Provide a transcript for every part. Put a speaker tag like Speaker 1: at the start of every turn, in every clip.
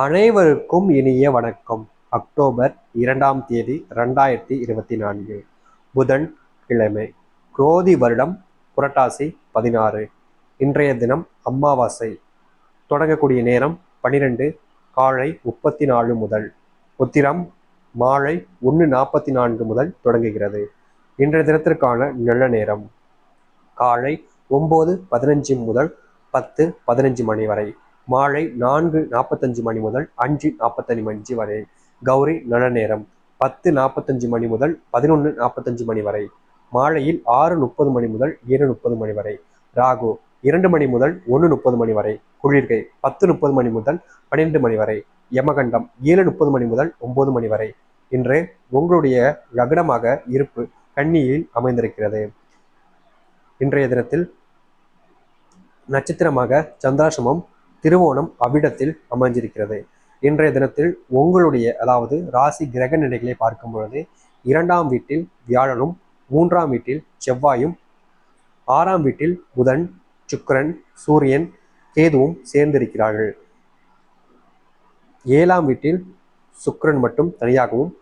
Speaker 1: அனைவருக்கும் இனிய வணக்கம். அக்டோபர் இரண்டாம் தேதி ரெண்டாயிரத்தி இருபத்தி நான்கு புதன் கிழமை குரோதி வருடம் புரட்டாசி பதினாறு இன்றைய தினம் அமாவாசை தொடங்கக்கூடிய நேரம் பனிரெண்டு காலை முப்பத்தி நாலு முதல் உத்திரம் மாலை ஒன்று நாற்பத்தி நான்கு முதல் தொடங்குகிறது. இன்றைய தினத்திற்கான நல்ல நேரம் காலை ஒம்பது பதினஞ்சு முதல் பத்து பதினஞ்சு மணி வரை. மாலை நான்கு நாற்பத்தஞ்சு மணி முதல் அஞ்சு நாற்பத்தஞ்சு மணி வரை. கௌரி நல நேரம் பத்து நாற்பத்தஞ்சு மணி முதல் பதினொன்று நாற்பத்தஞ்சு மணி வரை. மாலையில் ஆறு முப்பது மணி முதல் ஏழு முப்பது மணி வரை. ராகு இரண்டு மணி முதல் ஒன்று முப்பது மணி வரை. குளிர்கை பத்து முப்பது மணி முதல் பன்னிரெண்டு மணி வரை. யமகண்டம் ஏழு முப்பது மணி முதல் ஒன்பது மணி வரை. இன்று உங்களுடைய லக்னமாக இருப்பு கன்னியில் அமைந்திருக்கிறது. இன்றைய தினத்தில் நட்சத்திரமாக சந்திராசிரமம் திருவோணம் அவ்விடத்தில் அமைஞ்சிருக்கிறது. இன்றைய தினத்தில் உங்களுடைய அதாவது ராசி கிரக நிலைகளை பார்க்கும் பொழுது இரண்டாம் வீட்டில் வியாழனும் மூன்றாம் வீட்டில் செவ்வாயும் ஆறாம் வீட்டில் புதன் சுக்கரன் சூரியன் கேதுவும் சேர்ந்திருக்கிறார்கள். ஏழாம் வீட்டில் சுக்கரன் மட்டும் தனியாகவும்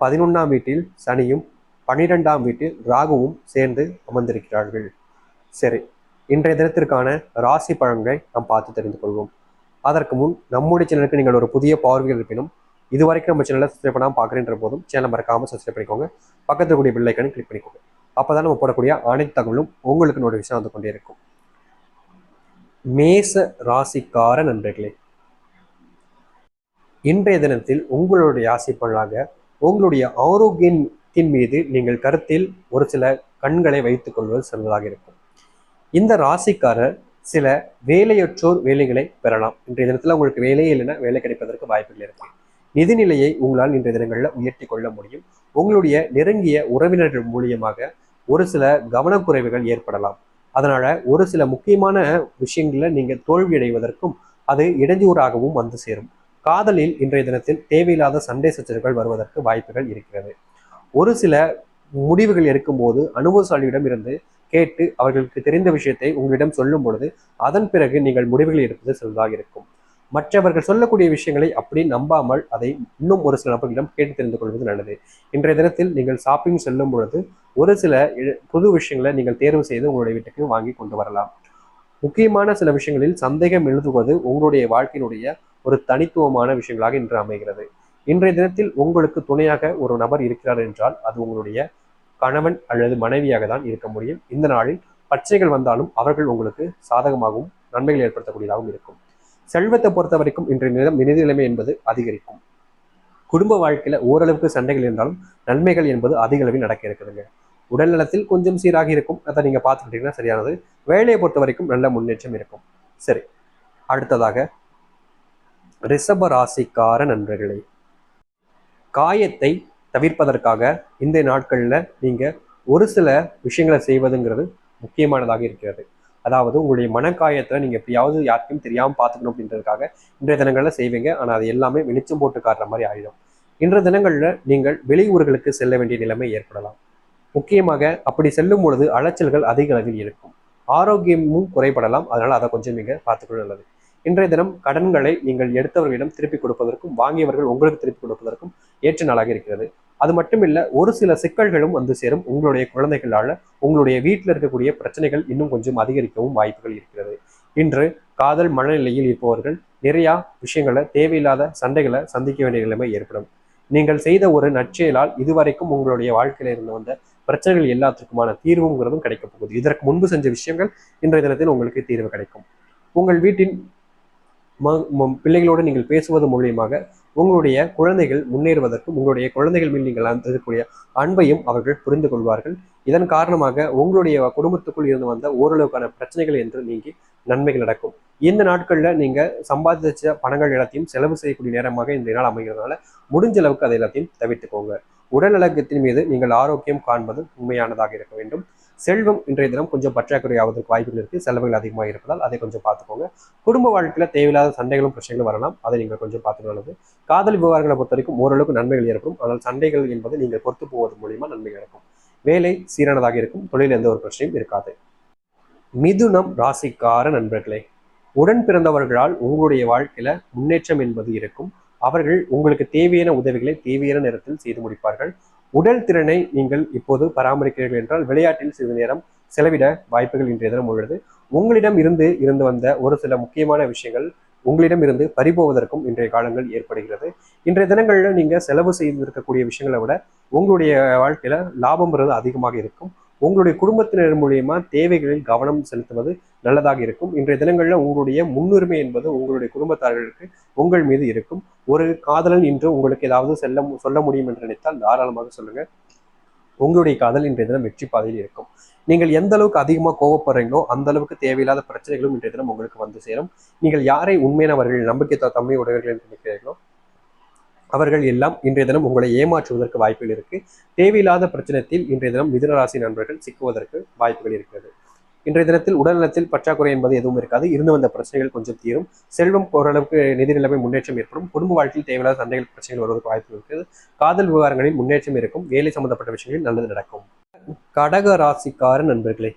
Speaker 1: பதினொன்றாம் வீட்டில் சனியும் பனிரெண்டாம் வீட்டில் ராகுவும் சேர்ந்து அமர்ந்திருக்கிறார்கள். சரி இன்றைய தினத்திற்கான ராசி பழங்களை நாம் பார்த்து தெரிந்து கொள்வோம். அதற்கு முன் நம்முடைய சேனலுக்கு நீங்கள் ஒரு புதிய பார்வையில் இருப்பினும் இது வரைக்கும் நம்ம சேனலை சப்ஸ்கிரைப் பண்ணாமல் பார்க்குறேன் போதும் சேனலை மறக்காமல் சப்ஸ்கிரைப் பண்ணிக்கோங்க. பக்கத்தில் கூடிய பில்லைக்கனும் கிளிக் பண்ணிக்கோங்க. அப்போ தான் நம்ம போடக்கூடிய அனைத்து தகவலும் உங்களுக்கு நோட்டிஃபிகேஷன் வந்து கொண்டே இருக்கும். மேச ராசிக்கார நண்பர்களே இன்றைய தினத்தில் உங்களுடைய ராசி பலனாக உங்களுடைய ஆரோக்கியத்தின் மீது நீங்கள் கருத்தில் ஒரு சில கண்களை வைத்துக் கொள்வது சிறந்ததாக இருக்கும். இந்த ராசிக்காரர் சில வேலையற்றோர் வேலைகளை பெறலாம். இன்றைய தினத்தில் உங்களுக்கு வேலையே இல்லைன்னா வேலை கிடைப்பதற்கு வாய்ப்புகள் இருக்கு. நிதிநிலையை உங்களால் இன்றைய தினங்களில் உயர்த்தி கொள்ள முடியும். உங்களுடைய நெருங்கிய உறவினர்கள் மூலியமாக ஒரு சில கவனக்குறைவுகள் ஏற்படலாம். அதனால ஒரு சில முக்கியமான விஷயங்களில் நீங்க தோல்வி அடைவதற்கும் அது இடைஞ்சூறாகவும் வந்து சேரும். காதலில் இன்றைய தினத்தில் தேவையில்லாத சண்டை சச்சரவுகள் வருவதற்கு வாய்ப்புகள் இருக்கிறது. ஒரு சில முடிவுகள் எடுக்கும்போது அனுபவசாலியிடம் இருந்து கேட்டு அவர்களுக்கு தெரிந்த விஷயத்தை உங்களிடம் சொல்லும் பொழுது அதன் பிறகு நீங்கள் முடிவுகள் எடுப்பது செல்வாக இருக்கும். மற்றவர்கள் சொல்லக்கூடிய விஷயங்களை அப்படி நம்பாமல் அதை இன்னும் ஒரு சில நபர்களிடம் கேட்டு தெரிந்து கொள்வது நல்லது. இன்றைய தினத்தில் நீங்கள் ஷாப்பிங் செல்லும் பொழுது ஒரு சில புது விஷயங்களை நீங்கள் தேர்வு செய்து உங்களுடைய வீட்டுக்கு வாங்கி கொண்டு வரலாம். முக்கியமான சில விஷயங்களில் சந்தேகம் எழுதுவது உங்களுடைய வாழ்க்கையினுடைய ஒரு தனித்துவமான விஷயங்களாக இன்று அமைகிறது. இன்றைய தினத்தில் உங்களுக்கு துணையாக ஒரு நபர் இருக்கிறார் என்றால் அது உங்களுடைய கணவன் அல்லது மனைவியாக தான் இருக்க முடியும். இந்த நாளில் பச்சைகள் வந்தாலும் அவர்கள் உங்களுக்கு சாதகமாகவும் நன்மைகள் ஏற்படுத்தக்கூடியதாகவும் இருக்கும். செல்வத்தை பொறுத்த வரைக்கும் இன்றைய நிலம் நிதி நிலைமை என்பது அதிகரிக்கும். குடும்ப வாழ்க்கையில ஓரளவுக்கு சண்டைகள் இருந்தாலும் நன்மைகள் என்பது அதிக அளவில் நடக்க இருக்குதுங்க உடல் நலத்தில் கொஞ்சம் சீராக இருக்கும். அதை நீங்க பார்த்துக்கிட்டீங்கன்னா சரியானது. வேலையை பொறுத்த வரைக்கும் நல்ல முன்னேற்றம் இருக்கும். சரி. அடுத்ததாக ரிஷப ராசிக்கார நண்பர்களே. காயத்தை தவிர்ப்பதற்காக இந்த நாட்களில் நீங்கள் ஒரு சில விஷயங்களை செய்வதுங்கிறது முக்கியமானதாக இருக்கிறது. அதாவது உங்களுடைய மனக்காயத்தில் நீங்கள் எப்படியாவது யாருக்கும் தெரியாமல் பார்த்துக்கணும் அப்படின்றதுக்காக இன்றைய தினங்களில் செய்வீங்க. ஆனால் அது எல்லாமே வெளிச்சம் போட்டு காட்டுற மாதிரி ஆயிடும். இன்றைய தினங்களில் நீங்கள் வெளியூர்களுக்கு செல்ல வேண்டிய நிலைமை ஏற்படலாம். முக்கியமாக அப்படி செல்லும் பொழுது அலைச்சல்கள் அதிக அளவில் இருக்கும். ஆரோக்கியமும் குறைபடலாம். அதனால் அதை கொஞ்சம் நீங்கள் பார்த்துக்கொள்ள நல்லது. இன்றைய தினம் கடன்களை நீங்கள் எடுத்தவர்களிடம் திருப்பி கொடுப்பதற்கும் வாங்கியவர்கள் உங்களுக்கு திருப்பி கொடுப்பதற்கும் ஏற்ற நாளாக இருக்கிறது. அது மட்டும் ஒரு சில சிக்கல்களும் வந்து சேரும். உங்களுடைய குழந்தைகளால் உங்களுடைய வீட்டில் இருக்கக்கூடிய பிரச்சனைகள் இன்னும் கொஞ்சம் அதிகரிக்கவும் வாய்ப்புகள் இருக்கிறது. இன்று காதல் மனநிலையில் இருப்பவர்கள் நிறையா விஷயங்களை தேவையில்லாத சண்டைகளை சந்திக்க வேண்டிய நிலைமை ஏற்படும். நீங்கள் செய்த ஒரு நற்செயலால் இதுவரைக்கும் உங்களுடைய வாழ்க்கையில இருந்து வந்த பிரச்சனைகள் எல்லாத்துக்குமான தீர்வுங்கிறதும் கிடைக்க போகுது. இதற்கு முன்பு செஞ்ச விஷயங்கள் இன்றைய தினத்தில் உங்களுக்கு தீர்வு கிடைக்கும். உங்கள் வீட்டின் பிள்ளைகளோடு நீங்கள் பேசுவது மூலியமாக உங்களுடைய குழந்தைகள் முன்னேறுவதற்கும் உங்களுடைய குழந்தைகள் மேல் நீங்கள் இருக்கக்கூடிய அன்பையும் அவர்கள் புரிந்து கொள்வார்கள். இதன் காரணமாக உங்களுடைய குடும்பத்துக்குள் இருந்து வந்த ஓரளவுக்கான பிரச்சனைகள் என்று நீங்கி நன்மைகள் நடக்கும். இந்த நாட்களில் நீங்க சம்பாதிச்ச பணங்கள் எல்லாத்தையும் செலவு செய்யக்கூடிய நேரமாக இந்த நாள் அமைகிறதுனால முடிஞ்ச அளவுக்கு அதை எல்லாத்தையும் தவிர்த்துக்கோங்க. உடல் நலக்கத்தின் மீது நீங்கள் ஆரோக்கியம் காண்பது உண்மையானதாக இருக்க வேண்டும். செல்வம் இன்றைய தினம் கொஞ்சம் பற்றாக்குறை ஆவதற்கு வாய்ப்புகள் இருக்கு செலவுகள் அதிகமாக இருப்பதால் அதை கொஞ்சம் பார்த்துக்கோங்க. குடும்ப வாழ்க்கையில தேவையில்லாத சண்டைகளும் பிரச்சனைகளும் வரலாம். அதை நீங்கள் கொஞ்சம் பார்த்து நல்லது. காதல் விவகாரங்களை பொறுத்த வரைக்கும் ஓரளவுக்கு நன்மைகள் ஏற்படும். ஆனால் சண்டைகள் என்பது நீங்கள் பொறுத்து போவது மூலியமா நன்மைகள் இருக்கும் வேலை சீரானதாக இருக்கும். தொழில் எந்த ஒரு பிரச்சனையும் இருக்காது. மிதுனம் ராசிக்கார நண்பர்களே உடன் பிறந்தவர்களால் உங்களுடைய வாழ்க்கையில முன்னேற்றம் என்பது இருக்கும். அவர்கள் உங்களுக்கு தேவையான உதவிகளை தேவையான நேரத்தில் செய்து முடிப்பார்கள். உடல் திறனை நீங்கள் இப்போது பராமரிக்கிறீர்கள் என்றால் விளையாட்டில் சிறிது நேரம் செலவிட வாய்ப்புகள் இன்றைய தினம் உள்ளது. உங்களிடம் இருந்து இருந்து வந்த ஒரு சில முக்கியமான விஷயங்கள் உங்களிடம் இருந்து பறிபோவதற்கும் இன்றைய காலங்கள் ஏற்படுகிறது. இன்றைய தினங்களில் நீங்கள் செலவு செய்திருக்கக்கூடிய விஷயங்களை விட உங்களுடைய வாழ்க்கையில லாபம் அதிகமாக இருக்கும். உங்களுடைய குடும்பத்தினர் மூலியமா தேவைகளில் கவனம் செலுத்துவது நல்லதாக இருக்கும். இன்றைய தினங்களில் உங்களுடைய முன்னுரிமை என்பது உங்களுடைய குடும்பத்தார்களுக்கு உங்கள் மீது இருக்கும். ஒரு காதலன் இன்று உங்களுக்கு ஏதாவது செல்ல சொல்ல முடியும் என்று நினைத்தால் தாராளமாக சொல்லுங்க. உங்களுடைய காதல் இன்றைய தினம் வெற்றி பாதையில் இருக்கும். நீங்கள் எந்த அளவுக்கு அதிகமாக கோவப்படுறீங்களோ அந்த அளவுக்கு தேவையில்லாத பிரச்சனைகளும் இன்றைய தினம் உங்களுக்கு வந்து சேரும். நீங்கள் யாரை உண்மையானவர்கள் நம்பிக்கை தம்மை உடையவர்கள் என்று நினைக்கிறீர்களோ அவர்கள் எல்லாம் இன்றைய தினம் உங்களை ஏமாற்றுவதற்கு வாய்ப்புகள் இருக்கு. தேவையில்லாத பிரச்சனத்தில் இன்றைய தினம் மிதுனராசி நண்பர்கள் சிக்குவதற்கு வாய்ப்புகள் இருக்கிறது. இன்றைய தினத்தில் உடல்நலத்தில் பற்றாக்குறை என்பது எதுவும் இருக்காது. இருந்து வந்த பிரச்சனைகள் கொஞ்சம் தீரும். செல்வம் ஓரளவுக்கு நிதி நிலைமை முன்னேற்றம் ஏற்படும். குடும்ப வாழ்க்கையில் தேவையில்லாத சண்டைகள் பிரச்சனைகள் வருவதற்கு வாய்ப்பு இருக்கிறது. காதல் விவகாரங்களில் முன்னேற்றம் இருக்கும். வேலை சம்பந்தப்பட்ட விஷயங்களில் நல்லது நடக்கும். கடக ராசிக்கார நண்பர்களே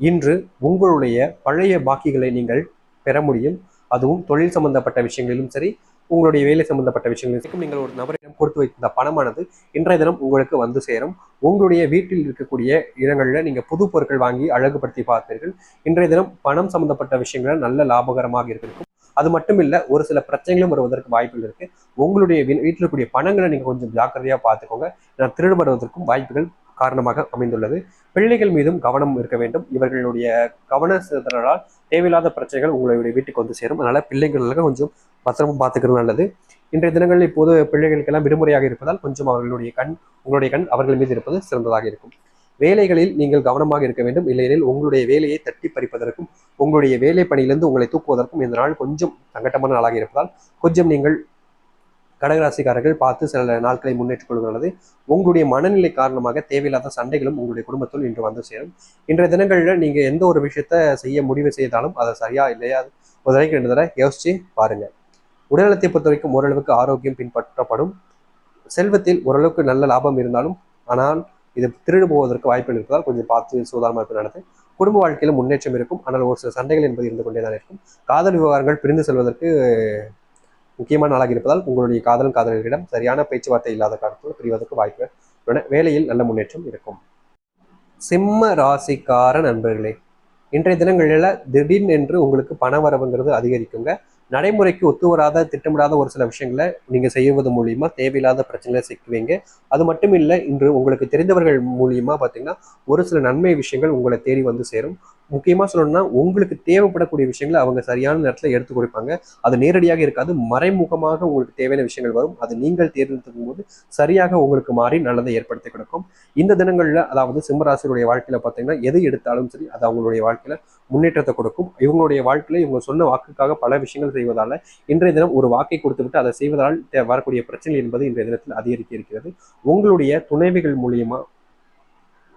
Speaker 1: இன்று உங்களுடைய பழைய பாக்கிகளை நீங்கள் பெற முடியும். அதுவும் தொழில் சம்பந்தப்பட்ட விஷயங்களிலும் சரி உங்களுடைய வேலை சம்பந்தப்பட்ட விஷயங்களுக்கும் நீங்கள் ஒரு நபரிடம் கொடுத்து வைத்த பணமானது இன்றைய தினம் உங்களுக்கு வந்து சேரும். உங்களுடைய வீட்டில் இருக்கக்கூடிய இடங்களில் நீங்க புது பொருட்கள் வாங்கி அழகுபடுத்தி பார்ப்பீர்கள் இன்றைய தினம் பணம் சம்பந்தப்பட்ட விஷயங்கள் நல்ல லாபகரமாக இருக்கும். அது மட்டும் இல்ல ஒரு சில பிரச்சனைகளும் வருவதற்கு வாய்ப்புகள் இருக்கு. உங்களுடைய வீ- வீட்டில் இருக்கக்கூடிய பணங்களை நீங்க கொஞ்சம் ஜாக்கிரதையா பார்த்துக்கோங்க. நான் திருடுபடுவதற்கும் வாய்ப்புகள் காரணமாக அமைந்துள்ளது. பிள்ளைகள் மீதும் கவனம் இருக்க வேண்டும். இவர்களுடைய கவன சிதறலால் தேவையில்லாத பிரச்சனைகள் உங்களுடைய வீட்டுக்கு வந்து சேரும். அதனால பிள்ளைகளுக்கு கொஞ்சம் பத்திரமும் பார்த்துக்கிறது நல்லது. இன்றைய தினங்களில் இப்போது பிள்ளைகளுக்கெல்லாம் விடுமுறையாக இருப்பதால் கொஞ்சம் அவர்களுடைய கண் உங்களுடைய கண் அவர்கள் மீது இருப்பது சிறந்ததாக இருக்கும். வேலைகளில் நீங்கள் கவனமாக இருக்க வேண்டும். இல்லையெனில் உங்களுடைய வேலையை தட்டி பறிப்பதற்கும் உங்களுடைய வேலை பணியிலிருந்து உங்களை தூக்குவதற்கும் இந்த நாள் கொஞ்சம் சங்கட்டமான நாளாக இருப்பதால் கொஞ்சம் நீங்கள் கடகராசிக்காரர்கள் பார்த்து சில நாட்களை முன்னேற்றிக் கொள்வது நல்லது உங்களுடைய மனநிலை காரணமாக தேவையில்லாத சண்டைகளும் உங்களுடைய குடும்பத்தில் இன்று வந்து சேரும். இன்றைய தினங்களில் நீங்க எந்த ஒரு விஷயத்த செய்ய முடிவு செய்தாலும் அதை சரியா இல்லையா? ஒரு தடவைக்கு ரெண்டு தடவை யோசிச்சு பாருங்க. உடல்நலத்தை பொறுத்த வரைக்கும் ஓரளவுக்கு ஆரோக்கியம் பின்பற்றப்படும். செல்வத்தில் ஓரளவுக்கு நல்ல லாபம் இருந்தாலும் ஆனால் இது திருடு போவதற்கு வாய்ப்புகள் இருப்பதால் கொஞ்சம் பார்த்து சூதானமாக இருப்பது நடத்து குடும்ப வாழ்க்கையில் முன்னேற்றம் இருக்கும். ஆனால் ஒரு சில சண்டைகள் என்பது இருந்து கொண்டே தான் இருக்கும். காதல் விவகாரங்கள் பிரிந்து செல்வதற்கு முக்கியமான நாளாக இருப்பதால் உங்களுடைய காதல் காதலர்களிடம் சரியான பேச்சுவார்த்தை இல்லாத காரணத்தோடு பிரிவதற்கு வாய்ப்பு உள்ளன வேலையில் நல்ல முன்னேற்றம் இருக்கும். சிம்ம ராசிக்கார நண்பர்களே இன்றைய தினங்களில் திடீர்னு என்று உங்களுக்கு பண வரவுங்கிறது அதிகரிக்குங்க. நடைமுறைக்கு ஒத்து வராத திட்டமிடாத ஒரு சில விஷயங்களை நீங்க செய்வது மூலியமா தேவையில்லாத பிரச்சனைகளை சிக்குவீங்க. அது மட்டும் இல்லை இன்று உங்களுக்கு தெரிந்தவர்கள் மூலியமா பார்த்தீங்கன்னா ஒரு சில நன்மை விஷயங்கள் உங்களை தேடி வந்து சேரும். முக்கியமாக சொல்லணும்னா உங்களுக்கு தேவைப்படக்கூடிய விஷயங்களை அவங்க சரியான நேரத்தில் எடுத்து கொடுப்பாங்க. அது நேரடியாக இருக்காது மறைமுகமாக உங்களுக்கு தேவையான விஷயங்கள் வரும். அது நீங்கள் தேர்ந்தெடுக்கும் போது சரியாக உங்களுக்கு மாறி நல்லதை ஏற்படுத்தி கொடுக்கும். இந்த தினங்களில் அதாவது சிம்மராசியுடைய வாழ்க்கையில் பார்த்தீங்கன்னா எது எடுத்தாலும் சரி அது அவங்களுடைய வாழ்க்கையில் முன்னேற்றத்தை கொடுக்கும். இவங்களுடைய வாழ்க்கையில் இவங்க சொன்ன வாக்குக்காக பல விஷயங்கள் செய்வதால இன்றைய தினம் ஒரு வாக்கை கொடுத்துவிட்டு அதை செய்வதால் தே- வரக்கூடிய பிரச்சனை என்பது இன்றைய தினத்தில் அதிகரிக்க இருக்கிறது. உங்களுடைய துணைவிகள் மூலியமா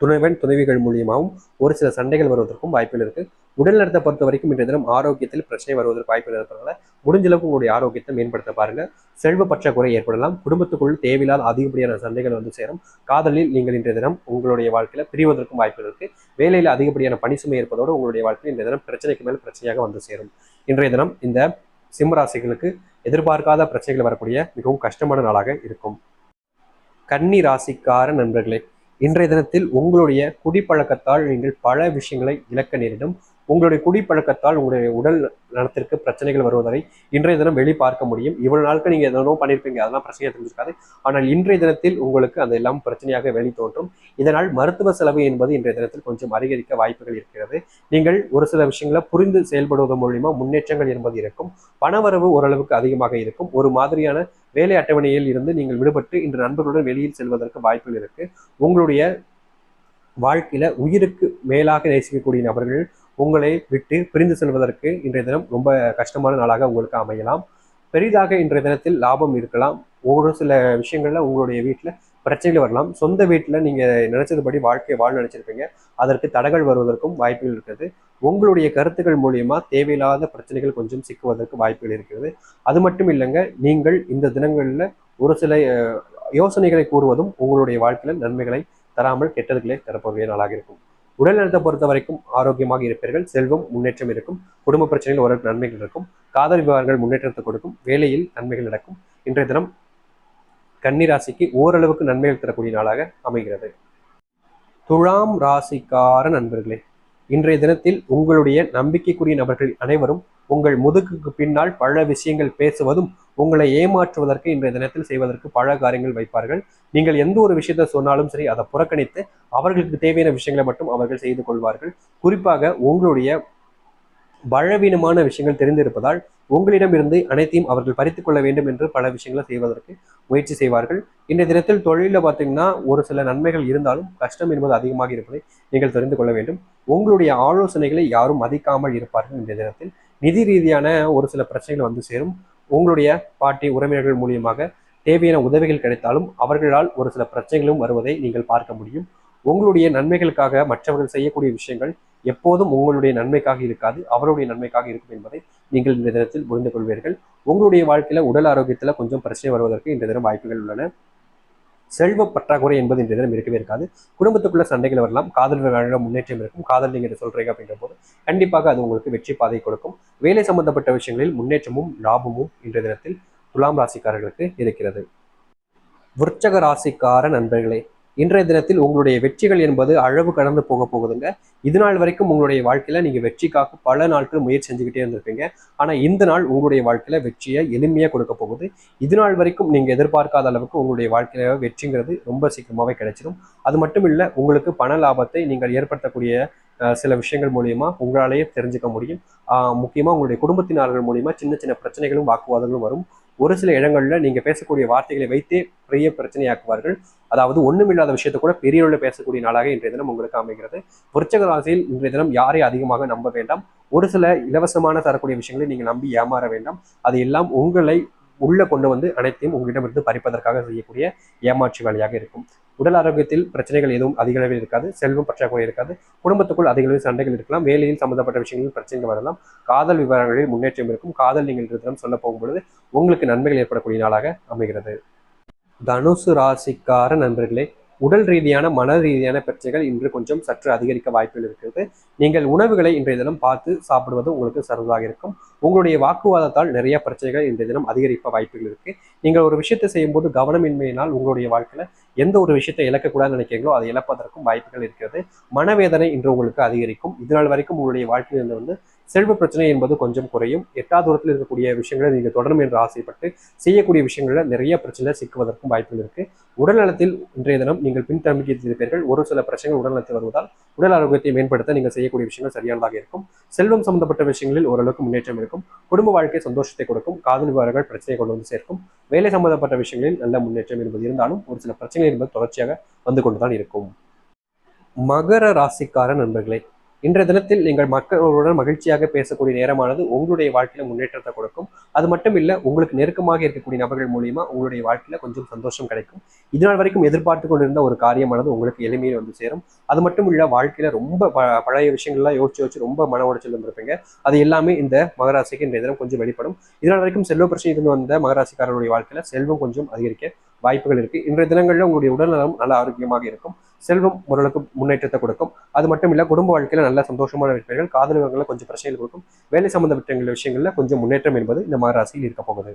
Speaker 1: துணைவன் துணைவிகள் மூலியமாகவும் ஒரு சில சண்டைகள் வருவதற்கும் வாய்ப்புகள் இருக்கு. உடல் நலத்தை பொறுத்த வரைக்கும் இன்றைய தினம் ஆரோக்கியத்தில் பிரச்சனை வருவதற்கு வாய்ப்புகள் இருப்பதனால முடிஞ்ச அளவுக்கு உங்களுடைய ஆரோக்கியத்தை மேம்படுத்த பாருங்க. செல்வ பற்றாக்குறை ஏற்படலாம். குடும்பத்துக்குள் தேவையில்லாத அதிகப்படியான சண்டைகள் வந்து சேரும். காதலில் நீங்கள் இன்றைய தினம் உங்களுடைய வாழ்க்கையில பிரிவதற்கும் வாய்ப்புகள் இருக்கு. வேலையில் அதிகப்படியான பணிசுமை இருப்பதோடு உங்களுடைய வாழ்க்கையில் இன்றைய தினம் பிரச்சனைக்கு மேல் பிரச்சனையாக வந்து சேரும். இன்றைய தினம் இந்த சிம்மராசிகளுக்கு எதிர்பார்க்காத பிரச்சனைகள் வரக்கூடிய மிகவும் கஷ்டமான நாளாக இருக்கும். கன்னி ராசிக்கார நண்பர்களே இன்றைய தினத்தில் உங்களுடைய குடிப்பழக்கத்தால் நீங்கள் பல விஷயங்களை இழக்க நேரிடும். உங்களுடைய குடிப்பழக்கத்தால் உங்களுடைய உடல் நலத்திற்கு பிரச்சனைகள் வருவதை இன்றைய தினம் வெளி பார்க்க முடியும். இவ்வளவு நாட்கள் நீங்க எதனோ பண்ணியிருப்பீங்க அதெல்லாம் பிரச்சனையா தெரிஞ்சிருக்காது. ஆனால் இன்றைய தினத்தில் உங்களுக்கு அந்த எல்லாம் பிரச்சனையாக வெளி தோன்றும். இதனால் மருத்துவ செலவு என்பது இன்றைய தினத்தில் கொஞ்சம் அதிகரிக்க வாய்ப்புகள் இருக்கிறது. நீங்கள் ஒரு சில விஷயங்களை புரிந்து செயல்படுவதன் மூலியமா முன்னேற்றங்கள் என்பது இருக்கும். பணவரவு ஓரளவுக்கு அதிகமாக இருக்கும். ஒரு மாதிரியான வேலை அட்டவணையில் இருந்து நீங்கள் விடுபட்டு இன்று நண்பர்களுடன் வெளியில் செல்வதற்கு வாய்ப்புகள் இருக்கு. உங்களுடைய வாழ்க்கையில உயிருக்கு மேலாக நேசிக்கக்கூடிய நபர்கள் உங்களை விட்டு பிரிந்து செல்வதற்கு இன்றைய தினம் ரொம்ப கஷ்டமான நாளாக உங்களுக்கு அமையலாம். பெரிதாக இன்றைய தினத்தில் லாபம் இருக்கலாம். ஒரு சில விஷயங்கள்ல உங்களுடைய வீட்டில் பிரச்சனைகள் வரலாம். சொந்த வீட்டில் நீங்கள் நினைச்சதுபடி வாழ்க்கையை வாழ் நினைச்சிருப்பீங்க. அதற்கு தடங்கள் வருவதற்கும் வாய்ப்புகள் இருக்கிறது உங்களுடைய கருத்துக்கள் மூலியமா தேவையில்லாத பிரச்சனைகள் கொஞ்சம் சிக்குவதற்கு வாய்ப்புகள் இருக்கிறது. அது மட்டும் இல்லைங்க நீங்கள் இந்த தினங்களில் ஒரு சில யோசனைகளை கூறுவதும் உங்களுடைய வாழ்க்கையில் நன்மைகளை தராமல் கெட்டதுகளே தரப்போகிற நாளாக இருக்கும். உடல் நலத்தை பொறுத்த வரைக்கும் ஆரோக்கியமாக இருப்பீர்கள். செல்வம் முன்னேற்றம் இருக்கும். குடும்ப பிரச்சனைகள் ஒரு நன்மைகள் இருக்கும். காதல் விவகாரங்கள் முன்னேற்றத்தை கொடுக்கும். வேலையில் நன்மைகள் நடக்கும். இன்றைய தினம் கன்னிராசிக்கு ஓரளவுக்கு நன்மைகள் தரக்கூடிய நாளாக அமைகிறது. துழாம் ராசிக்கார நண்பர்களே இன்றைய தினத்தில் உங்களுடைய நம்பிக்கைக்குரிய நபர்கள் அனைவரும் உங்கள் முதுகுக்கு பின்னால் பல விஷயங்கள் பேசுவதும் உங்களை ஏமாற்றுவதற்கு இன்றைய தினத்தில் செய்வதற்கு பல காரியங்கள் வைப்பார்கள். நீங்கள் எந்த ஒரு விஷயத்தை சொன்னாலும் சரி அதை புறக்கணித்து அவர்களுக்கு தேவையான விஷயங்களை மட்டும் அவர்கள் செய்து கொள்வார்கள். குறிப்பாக உங்களுடைய பலவீனமான விஷயங்கள் தெரிந்திருப்பதால் உங்களிடமிருந்து அனைத்தையும் அவர்கள் பறித்து கொள்ள வேண்டும் என்று பல விஷயங்களை செய்வதற்கு முயற்சி செய்வார்கள். இந்த தினத்தில் தொழிலில் பார்த்தீங்கன்னா ஒரு சில நன்மைகள் இருந்தாலும் கஷ்டம் என்பது அதிகமாக இருப்பதை நீங்கள் தெரிந்து கொள்ள வேண்டும். உங்களுடைய ஆலோசனைகளை யாரும் மதிக்காமல் இருப்பார்கள் இந்த தினத்தில். நிதி ரீதியான ஒரு சில பிரச்சனைகள் வந்து சேரும். உங்களுடைய பாட்டி உறவினர்கள் மூலியமாக தேவையான உதவிகள் கிடைத்தாலும் அவர்களால் ஒரு சில பிரச்சனைகளும் வருவதை நீங்கள் பார்க்க முடியும். உங்களுடைய நன்மைகளுக்காக மற்றவர்கள் செய்யக்கூடிய விஷயங்கள் எப்போதும் உங்களுடைய நன்மைக்காக இருக்காது அவருடைய நன்மைக்காக இருக்கும் என்பதை நீங்கள் இந்த தினத்தில் புரிந்து கொள்வீர்கள். உங்களுடைய வாழ்க்கையில உடல் ஆரோக்கியத்துல கொஞ்சம் பிரச்சனை வருவதற்கு இந்த தினம் வாய்ப்புகள் உள்ளன. செல்வ பற்றாக்குறை என்பது இந்த தினம் இருக்கவே இருக்காது. குடும்பத்துக்குள்ள சண்டைகள் வரலாம் காதல் முன்னேற்றம் இருக்கும். காதல் நீங்க சொல்றீங்க அப்படின்ற போது கண்டிப்பாக அது உங்களுக்கு வெற்றி பாதை கொடுக்கும். வேலை சம்பந்தப்பட்ட விஷயங்களில் முன்னேற்றமும் லாபமும் இன்றைய தினத்தில் துலாம் ராசிக்காரர்களுக்கு இருக்கிறது. விருச்சக ராசிக்கார நண்பர்களே இன்றைய தினத்தில் உங்களுடைய வெற்றிகள் என்பது அளவு கடந்து போக போகுதுங்க. இது நாள் வரைக்கும் உங்களுடைய வாழ்க்கையில நீங்க வெற்றிக்காக பல நாட்கள் முயற்சி செஞ்சுக்கிட்டே இருந்திருப்பீங்க. ஆனா இந்த நாள் உங்களுடைய வாழ்க்கையில வெற்றியை எளிமையா கொடுக்க போகுது. இது நாள் வரைக்கும் நீங்க எதிர்பார்க்காத அளவுக்கு உங்களுடைய வாழ்க்கையில வெற்றிங்கிறது ரொம்ப சீக்கிரமாவே கிடைச்சிடும் அது மட்டும் இல்ல உங்களுக்கு பண லாபத்தை நீங்கள் ஏற்படுத்தக்கூடிய சில விஷயங்கள் மூலியமா உங்களாலேயே தெரிஞ்சுக்க முடியும். முக்கியமா உங்களுடைய குடும்பத்தினார்கள் மூலியமா சின்ன சின்ன பிரச்சனைகளும் வாக்குவாதங்களும் வரும். ஒரு சில இடங்களில் நீங்கள் பேசக்கூடிய வார்த்தைகளை வைத்தே பெரிய பிரச்சனையாக்குவார்கள். அதாவது ஒன்றுமில்லாத விஷயத்தை கூட பெரிய அளவில் பேசக்கூடிய நாளாக இன்றைய தினம் உங்களுக்கு அமைகிறது. விருச்சக ராசியில் இன்றைய தினம் யாரை அதிகமாக நம்ப வேண்டாம்? ஒரு சில இலவசமான தரக்கூடிய விஷயங்களை நீங்கள் நம்பி ஏமாற வேண்டாம். அது எல்லாம் உங்களை உள்ள கொண்டு வந்து அனைத்தையும் உங்களிடமிருந்து பறிப்பதற்காக செய்யக்கூடிய ஏமாற்று வேலையாக இருக்கும். உடல் ஆரோக்கியத்தில் பிரச்சனைகள் எதுவும் அதிக அளவில் இருக்காது செல்வம் பற்றாக்குறை இருக்காது குடும்பத்துக்குள் அதிக அளவில் சண்டைகள் இருக்கலாம் வேலையில் சம்பந்தப்பட்ட விஷயங்களில் பிரச்சனைகள் வரலாம் காதல் விவரங்களில் முன்னேற்றம் இருக்கும் காதல் நீங்கள் தினம் சொல்ல போகும்பொழுது உங்களுக்கு நன்மைகள் ஏற்படக்கூடிய நாளாக அமைகிறது. தனுசு ராசிக்கார நண்பர்களே உடல் ரீதியான மன ரீதியான பிரச்சனைகள் இன்று கொஞ்சம் சற்று அதிகரிக்க வாய்ப்புகள் இருக்கிறது. நீங்கள் உணவுகளை இன்றைய தினம் பார்த்து சாப்பிடுவது உங்களுக்கு சிறந்ததாக இருக்கும். உங்களுடைய வாக்குவாதத்தால் நிறைய பிரச்சனைகள் இன்றைய தினம் அதிகரிக்க வாய்ப்புகள் இருக்கு. நீங்கள் ஒரு விஷயத்தை செய்யும்போது கவனமின்மையினால் உங்களுடைய வாழ்க்கையில எந்த ஒரு விஷயத்தை இழக்கக்கூடாதுன்னு நினைக்கிறீங்களோ அதை இழப்பதற்கும் வாய்ப்புகள் இருக்கிறது. மனவேதனை இன்று உங்களுக்கு அதிகரிக்கும். இதனால் வரைக்கும் உங்களுடைய வாழ்க்கையில் வந்து செல்வ பிரச்சனை என்பது கொஞ்சம் குறையும். எட்டாவது தூரத்தில் இருக்கக்கூடிய விஷயங்களை நீங்கள் தொடரும் என்று ஆசைப்பட்டு செய்யக்கூடிய விஷயங்களில் நிறைய பிரச்சனை சிக்குவதற்கும் வாய்ப்புகள் இருக்கு. உடல்நலத்தில் இன்றைய தினம் நீங்கள் பின்தம்பிக்கை இருப்பீர்கள். ஒரு சில பிரச்சனைகள் உடல்நலத்தில் வருவதால் உடல் ஆரோக்கியத்தை மேம்படுத்த நீங்கள் செய்யக்கூடிய விஷயங்கள் சரியானதாக இருக்கும். செல்வம் சம்பந்தப்பட்ட விஷயங்களில் ஓரளவுக்கு முன்னேற்றம் இருக்கும். குடும்ப வாழ்க்கை சந்தோஷத்தை கொடுக்கும். காதல் விவரங்கள் பிரச்சனை கொண்டு வந்து சேர்க்கும். வேலை சம்பந்தப்பட்ட விஷயங்களில் நல்ல முன்னேற்றம் என்பது இருந்தாலும் ஒரு சில பிரச்சனைகள் என்பது தொடர்ச்சியாக வந்து கொண்டுதான் இருக்கும். மகர ராசிக்கார நண்பர்களே இன்றைய தினத்தில் நீங்கள் மக்களுடன் மகிழ்ச்சியாக பேசக்கூடிய நேரமானது உங்களுடைய வாழ்க்கையில முன்னேற்றத்தை கொடுக்கும். அது மட்டும் இல்ல உங்களுக்கு நெருக்கமாக இருக்கக்கூடிய நபர்கள் மூலியமா உங்களுடைய வாழ்க்கையில கொஞ்சம் சந்தோஷம் கிடைக்கும். இதனால் வரைக்கும் எதிர்பார்த்து கொண்டிருந்த ஒரு காரியமானது உங்களுக்கு எளிமையில் வந்து சேரும். அது மட்டும் இல்ல வாழ்க்கையில ரொம்ப பழைய விஷயங்கள்லாம் யோசிச்சு யோசிச்சு ரொம்ப மன உடைச்சல் இருந்திருப்பீங்க அது எல்லாமே இந்த மகராசிக்கு இன்றைய தினம் கொஞ்சம் வெளிப்படும். இதனால் வரைக்கும் செல்வ பிரச்சனை இருந்து வந்த மகராசிக்காரருடைய வாழ்க்கையில செல்வம் கொஞ்சம் அதிகரிக்க வாய்ப்புகள் இருக்கு. இன்றைய தினங்களில் உங்களுடைய உடல்நலம் நல்ல ஆரோக்கியமாக இருக்கும். செல்வம் ஓரளவுக்கு முன்னேற்றத்தை கொடுக்கும். அது மட்டும் இல்லை குடும்ப வாழ்க்கையில நல்ல சந்தோஷமான இருப்பீர்கள் காதல் விவரங்களில் கொஞ்சம் பிரச்சனைகள் கொடுக்கும். வேலை சம்பந்தப்பட்ட விஷயங்களில் கொஞ்சம் முன்னேற்றம் என்பது இந்த மாதிரி ராசியில் இருக்க போகுது.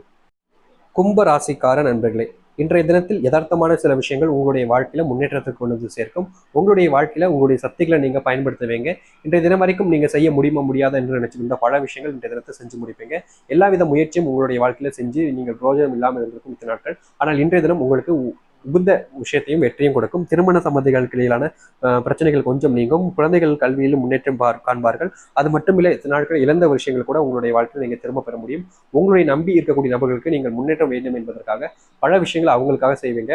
Speaker 1: கும்ப ராசிக்கார நண்பர்களே இன்றைய தினத்தில் யதார்த்தமான சில விஷயங்கள் உங்களுடைய வாழ்க்கையில முன்னேற்றத்துக்கு கொண்டு வந்து சேர்க்கும். உங்களுடைய வாழ்க்கையில உங்களுடைய சக்திகளை நீங்க பயன்படுத்துவீங்க. இன்றைய தினம் வரைக்கும் நீங்க செய்ய முடியுமா முடியாத என்று நினைச்சிருந்த பல விஷயங்கள் இன்றைய தினத்தை செஞ்சு முடிப்பீங்க. எல்லா வித முயற்சியும் உங்களுடைய வாழ்க்கையில செஞ்சு நீங்கள் பிரோஜனம் இல்லாமல் இருந்திருக்கும் இத்தனை நாட்கள். ஆனால் இன்றைய தினம் உங்களுக்கு உகுந்த விஷயத்தையும் வெற்றியும் கொடுக்கும். திருமண சம்மதிகளுக்கு இடையிலான பிரச்சனைகள் கொஞ்சம் நீங்கும். குழந்தைகள் கல்வியிலும் முன்னேற்றம் பார் காண்பார்கள். அது மட்டும் இல்லை இத்தனை நாட்கள் இழந்த விஷயங்கள் கூட உங்களுடைய வாழ்க்கையில் நீங்கள் திரும்ப பெற முடியும். உங்களுடைய நம்பி இருக்கக்கூடிய நபர்களுக்கு நீங்கள் முன்னேற்றம் வேண்டும் என்பதற்காக பல விஷயங்களை அவங்களுக்காக செய்வீங்க.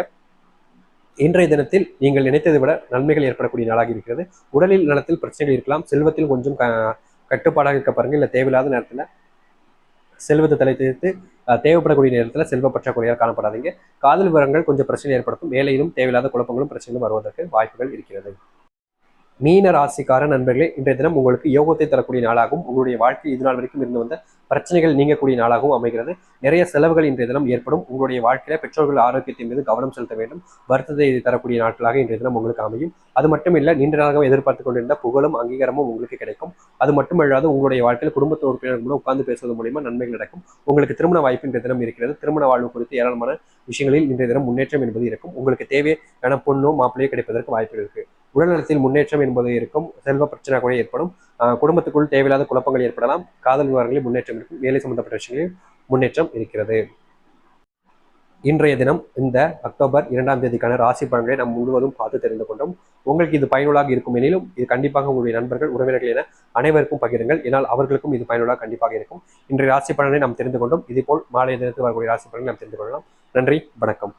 Speaker 1: இன்றைய தினத்தில் நீங்கள் நினைத்ததை விட நன்மைகள் ஏற்படக்கூடிய நாளாக இருக்கிறது. உடலில் நலத்தில் பிரச்சனைகள் இருக்கலாம். செல்வத்தில் கொஞ்சம் கட்டுப்பாடாக இருக்க பாருங்க. இல்லை தேவையில்லாத நேரத்தில் செல்வத்தை தலை தீர்த்து தேவைப்படக்கூடிய நேரத்தில் செல்வ பற்றாக்குறையாக காணப்படாதீங்க. காதல் விவரங்கள் கொஞ்சம் பிரச்சனை ஏற்படுத்தும். வேலையிலும் தேவையில்லாத குழப்பங்களும் பிரச்சனைகளும் வருவதற்கு வாய்ப்புகள் இருக்கிறது. மீன ராசிக்கார நண்பர்களே இன்றைய தினம் உங்களுக்கு யோகத்தை தரக்கூடிய நாளாகும். உங்களுடைய வாழ்க்கை இது நாள் வரைக்கும் இருந்து வந்த பிரச்சனைகள் நீங்கக்கூடிய நாளாகவும் அமைகிறது. நிறைய செலவுகள் இன்றைய தினம் ஏற்படும். உங்களுடைய வாழ்க்கையில பெற்றோர்கள் ஆரோக்கியத்தின் மீது கவனம் செலுத்த வேண்டும். வருத்தத்தை தரக்கூடிய நாட்களாக இன்றைய தினம் உங்களுக்கு அமையும். அது மட்டும் நீண்ட நாளாக எதிர்பார்த்து கொண்டிருந்த புகழும் அங்கீகாரமும் உங்களுக்கு கிடைக்கும். அது மட்டுமல்லாது உங்களுடைய வாழ்க்கையில் குடும்பத்து உறுப்பினர்கள் கூட உட்கார்ந்து பேசுவது மூலியமா நன்மைகள் நடக்கும். உங்களுக்கு திருமண வாய்ப்பு இன்றைய தினம் இருக்கிறது. திருமண வாழ்வு குறித்து ஏராளமான விஷயங்களில் இன்றைய தினம் முன்னேற்றம் என்பது இருக்கும். உங்களுக்கு தேவையான பொண்ணோ மாப்பிள்ளையோ கிடைப்பதற்கு வாய்ப்பு இருக்கு. உடல்நலத்தில் முன்னேற்றம் என்பது இருக்கும். செல்வ பிரச்சனை கூட ஏற்படும் குடும்பத்துக்குள் தேவையில்லாத குழப்பங்கள் ஏற்படலாம். காதல் விவகாரங்களில் முன்னேற்றம் இருக்கும். வேலை சம்பந்தப்பட்ட விஷயங்களில் முன்னேற்றம் இருக்கிறது. இன்றைய தினம் இந்த அக்டோபர் இரண்டாம் தேதிக்கான ராசி பலன்களை நாம் முழுவதும் பார்த்து தெரிந்து கொண்டோம். உங்களுக்கு இது பயனுள்ளாக இருக்கும் எனிலும் இது கண்டிப்பாக உங்களுடைய நண்பர்கள் உறவினர்கள் என அனைவருக்கும் பகிருங்கள். ஏனால் அவர்களுக்கும் இது பயனுள்ளாக கண்டிப்பாக இருக்கும். இன்றைய ராசி பலனை நாம் தெரிந்து கொண்டோம். இதேபோல் மாலை தினத்தில் வரக்கூடிய ராசி பலனை நாம் தெரிந்து கொள்ளலாம். நன்றி வணக்கம்.